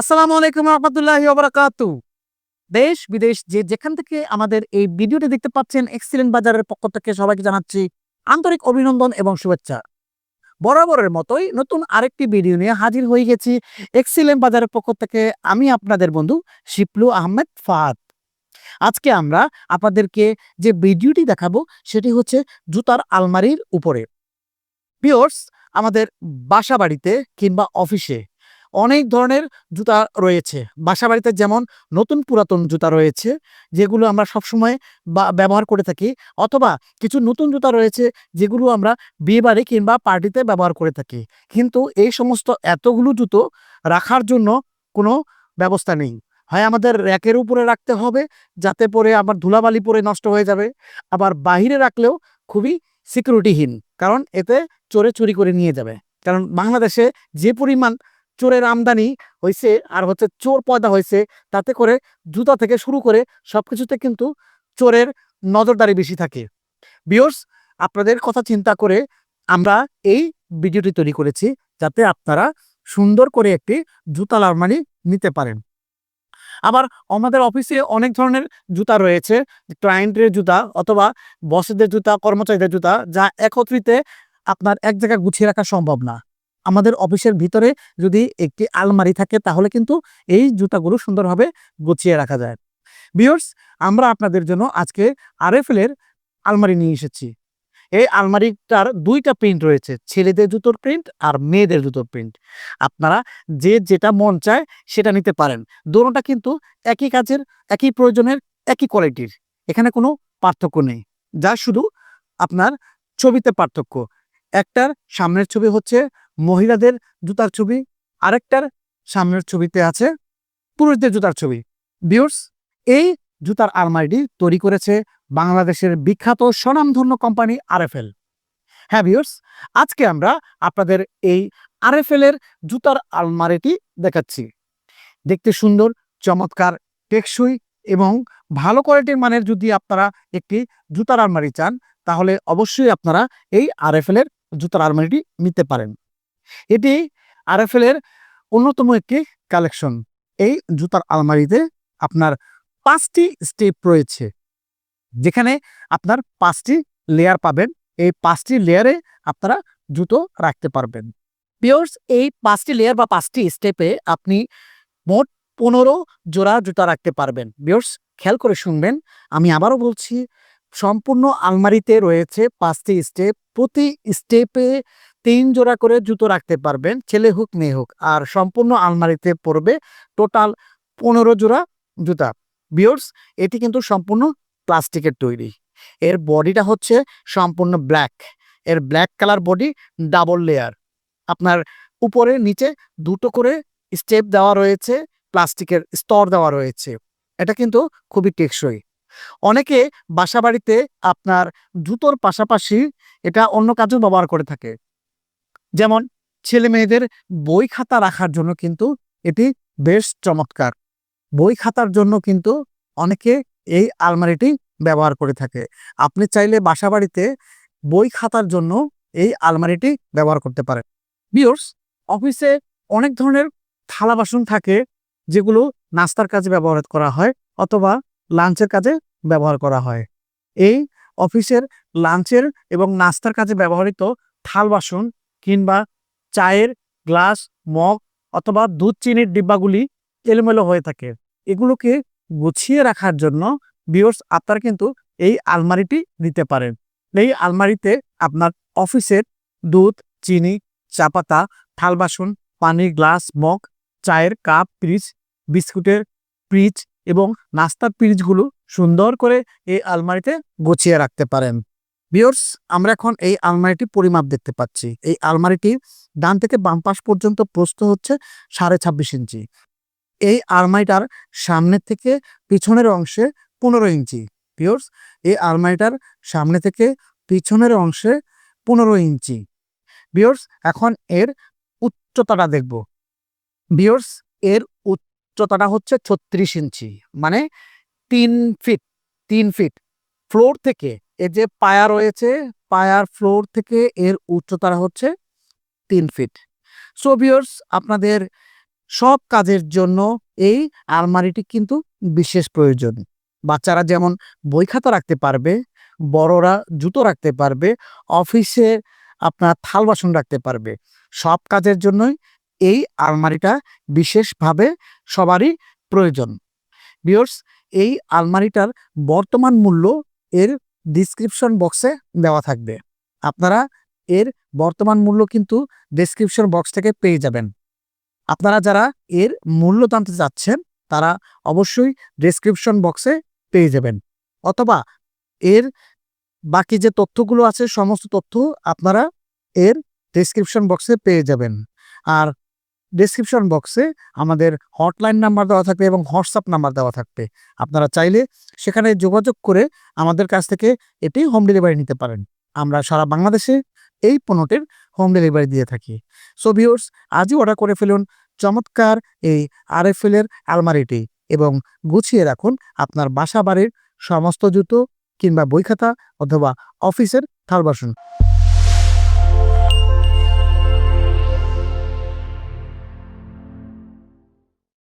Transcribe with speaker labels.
Speaker 1: আসসালামু আলাইকুম রহমতুল্লাহ ওবরাকাতু দেশ, বিদেশ, যে যেখান থেকে আমাদের এই ভিডিওটি দেখতে পাচ্ছেন, এক্সিলেন্ট বাজারের পক্ষ থেকে সবাইকে জানাচ্ছি আন্তরিক অভিনন্দন এবং শুভেচ্ছা। বরাবরের মতোই নতুন আরেকটি ভিডিও নিয়ে হাজির হয়ে গেছি এক্সিলেন্ট বাজারের পক্ষ থেকে আমি আপনাদের বন্ধু শিপলু আহমেদ ফাহাদ। আজকে আমরা আপনাদেরকে যে ভিডিওটি দেখাবো, সেটি হচ্ছে জুতার আলমারির উপরে। পিওর্স আমাদের বাসা বাড়িতে কিংবা অফিসে অনেক ধরনের জুতা রয়েছে। বাসা বাড়িতে যেমন নতুন পুরাতন জুতা রয়েছে, যেগুলো আমরা সবসময় বা- ব্যবহার করে থাকি, অথবা কিছু নতুন জুতা রয়েছে যেগুলো আমরা বিয়েবাড়ি কিংবা পার্টিতে ব্যবহার করে থাকি। কিন্তু এই সমস্ত এতগুলো জুতো রাখার জন্য কোনো ব্যবস্থা নেই। হয় আমাদের র্যাকের উপরে রাখতে হবে, যাতে পরে আবার ধুলাবালি পরে নষ্ট হয়ে যাবে। আবার বাহিরে রাখলেও খুবই সিকিউরিটিহীন কারণ এতে চোরে চুরি করে নিয়ে যাবে। কারণ বাংলাদেশে যে পরিমাণ চোরের আমদানি হয়েছে আর হচ্ছে চোর পয়দা হয়েছে তাতে করে জুতা থেকে শুরু করে সব কিছুতে কিন্তু চোরের নজরদারি বেশি থাকে। বিয়র্স আপনাদের কথা চিন্তা করে আমরা এই ভিডিওটি তৈরি করেছি যাতে আপনারা সুন্দর করে একটি জুতা আলমারি নিতে পারেন। আবার আমাদের অফিসে অনেক ধরনের জুতা রয়েছে, ক্লায়েন্টের জুতা অথবা বসেদের জুতা, কর্মচারীদের জুতা, যা একত্রিতে আপনার এক জায়গায় গুছিয়ে রাখা সম্ভব না। আমাদের অফিসের ভিতরে যদি একটি আলমারি থাকে, তাহলে কিন্তু এই জুতাগুলো সুন্দরভাবে গুছিয়ে রাখা যায়। বিয়র্স আমরা আপনাদের জন্য আজকে আরএফএল এর আলমারি নিয়ে এসেছি। এই আলমারিটার দুইটা প্রিন্ট রয়েছে, ছেলেদের জুতোর প্রিন্ট আর মেয়েদের জুতোর প্রিন্ট। আপনারা যে যেটা মন চায় সেটা নিতে পারেন। দোনোটা কিন্তু একই কাজের, একই প্রয়োজনের, একই কোয়ালিটির। এখানে কোনো পার্থক্য নেই। যা শুধু আপনার ছবিতে পার্থক্য। একটার সামনের ছবি হচ্ছে মহিলাদের জুতার ছবি, আরেকটার সামনের ছবিতে আছে পুরুষদের জুতার ছবি। বিয়র্স এই জুতার আলমারিটি তৈরি করেছে বাংলাদেশের বিখ্যাত স্বনামধন্য কোম্পানি আরএফএল। হ্যাঁ বিয়র্স আজকে আমরা আপনাদের এই আরএফএল এর জুতার আলমারিটি দেখাচ্ছি। দেখতে সুন্দর, চমৎকার, টেকসই এবং ভালো কোয়ালিটির মানের যদি আপনারা একটি জুতার আলমারি চান, তাহলে অবশ্যই আপনারা এই আরএফএল এর জুতার আলমারিটি নিতে পারেন। এটি আরএফএল এর অন্যতম একটি কালেকশন। এই জুতার আলমারিতে আপনার পাঁচটি স্টেপ রয়েছে। যেখানে আপনার পাঁচটি লেয়ার পাবেন। এই পাঁচটি লেয়ারে আপনারা জুতো রাখতে পারবেন। পিওর্স এই পাঁচটি লেয়ার বা পাঁচটি স্টেপে আপনি মোট পনেরো জোড়া জুতা রাখতে পারবেন। বিয়র্স খেয়াল করে শুনবেন। আমি আবারও বলছি, সম্পূর্ণ আলমারিতে রয়েছে পাঁচটি স্টেপ। প্রতি স্টেপে তিন জোড়া করে জুতো রাখতে পারবেন, ছেলে হোক, মেয়ে হোক। আর সম্পূর্ণ আলমারিতে পড়বে টোটাল পনেরো জোড়া জুতা। বিয়র্স এটি কিন্তু সম্পূর্ণ প্লাস্টিকের তৈরি। এর বডিটা হচ্ছে সম্পূর্ণ ব্ল্যাক। এর black colour body double layer. আপনার উপরে, নিচে দুটো করে স্টেপ দেওয়া রয়েছে, প্লাস্টিকের স্তর দেওয়া রয়েছে। এটা কিন্তু খুবই টেকসই। অনেকে বাসা বাড়িতে আপনার জুতোর পাশাপাশি এটা অন্য কাজেও ব্যবহার করে থাকে। যেমন ছেলে মেয়েদের বই খাতা রাখার জন্য কিন্তু এটি বেশ চমৎকার। বই খাতার জন্য কিন্তু অনেকে এই আলমারিটি ব্যবহার করে থাকে। আপনি চাইলে বাসা বাড়িতে বই খাতার জন্য এই আলমারিটি ব্যবহার করতে পারেন। বিয়র্স অফিসে অনেক ধরনের থালা বাসন থাকে যেগুলো নাস্তার কাজে ব্যবহার করা হয় অথবা লাঞ্চের কাজে ব্যবহার করা হয়। এই অফিসের লাঞ্চের এবং নাস্তার কাজে ব্যবহৃত থাল বাসন কিংবা চায়ের গ্লাস, মগ অথবা দুধ চিনির ডিব্বাগুলি এলোমেলো হয়ে থাকে। এগুলোকে গুছিয়ে রাখার জন্য বিয়র্স আপনারা কিন্তু এই আলমারিটি নিতে পারেন। এই আলমারিতে আপনার অফিসের দুধ, চিনি, চা পাতা, থাল বাসন পানির গ্লাস, মগ, চায়ের কাপ, ফ্রিজ, বিস্কুটের ফ্রিজ এবং নাস্তার ফ্রিজগুলো সুন্দর করে এই আলমারিতে গুছিয়ে রাখতে পারেন। বিয়র্স আমরা এখন এই আলমারিটি পরিমাপ দেখতে পাচ্ছি। এই আলমারিটি ডান থেকে বাম পাশ পর্যন্ত প্রস্থ হচ্ছে সাড়ে ছাব্বিশ ইঞ্চি। এই আলমারিটার সামনের থেকে পিছনের অংশে পনেরো ইঞ্চি। বিয়র্স এই আলমারিটার সামনে থেকে পিছনের অংশে পনেরো ইঞ্চি। বিয়র্স এখন এর উচ্চতাটা দেখব। বিয়র্স এর উচ্চতাটা হচ্ছে ছত্রিশ ইঞ্চি। মানে তিন ফিট তিন ফিট। ফ্লোর থেকে এর যে পায়া রয়েছে, পায়ার ফ্লোর থেকে এর উচ্চতা হচ্ছে তিন ফিট সো ভিওর্স আপনাদের সব কাজের জন্য এই আলমারিটি কিন্তু বিশেষ প্রয়োজন। বাচ্চারা যেমন বই খাতা রাখতে পারবে, বড়রা জুতো রাখতে পারবে অফিসে আপনার থাল বাসন রাখতে পারবে। সব কাজের জন্যই এই আলমারিটা বিশেষভাবে সবারই প্রয়োজন। বিয়র্স এই আলমারিটার বর্তমান মূল্য এর ডিসক্রিপশন বক্সে দেওয়া থাকবে। আপনারা এর বর্তমান মূল্য কিন্তু ডেসক্রিপশন বক্স থেকে পেয়ে যাবেন। আপনারা যারা এর মূল্য জানতে চাচ্ছেন, তারা অবশ্যই ডেসক্রিপশন বক্সে পেয়ে যাবেন। অথবা এর বাকি যে তথ্যগুলো আছে, সমস্ত তথ্য আপনারা এর ডেসক্রিপশন বক্সে পেয়ে যাবেন। আর ডেসক্রিপশন বক্সে আমাদের হটলাইন নাম্বার দেওয়া থাকবে এবং হোয়াটসঅ্যাপ নাম্বার দেওয়া থাকবে। আপনারা চাইলে সেখানে যোগাযোগ করে আমাদের কাছ থেকে এটি হোম ডেলিভারি নিতে পারেন। আমরা সারা বাংলাদেশে এই পণ্যটির হোম ডেলিভারি দিয়ে থাকি। সো ভিউর্স আজই অর্ডার করে ফেলুন চমৎকার এই আরএফএল এর আলমারিটি এবং গুছিয়ে রাখুন আপনার বাসা বাড়ির সমস্ত জুতো কিংবা বই খাতা অথবা অফিসের থাল বাসন।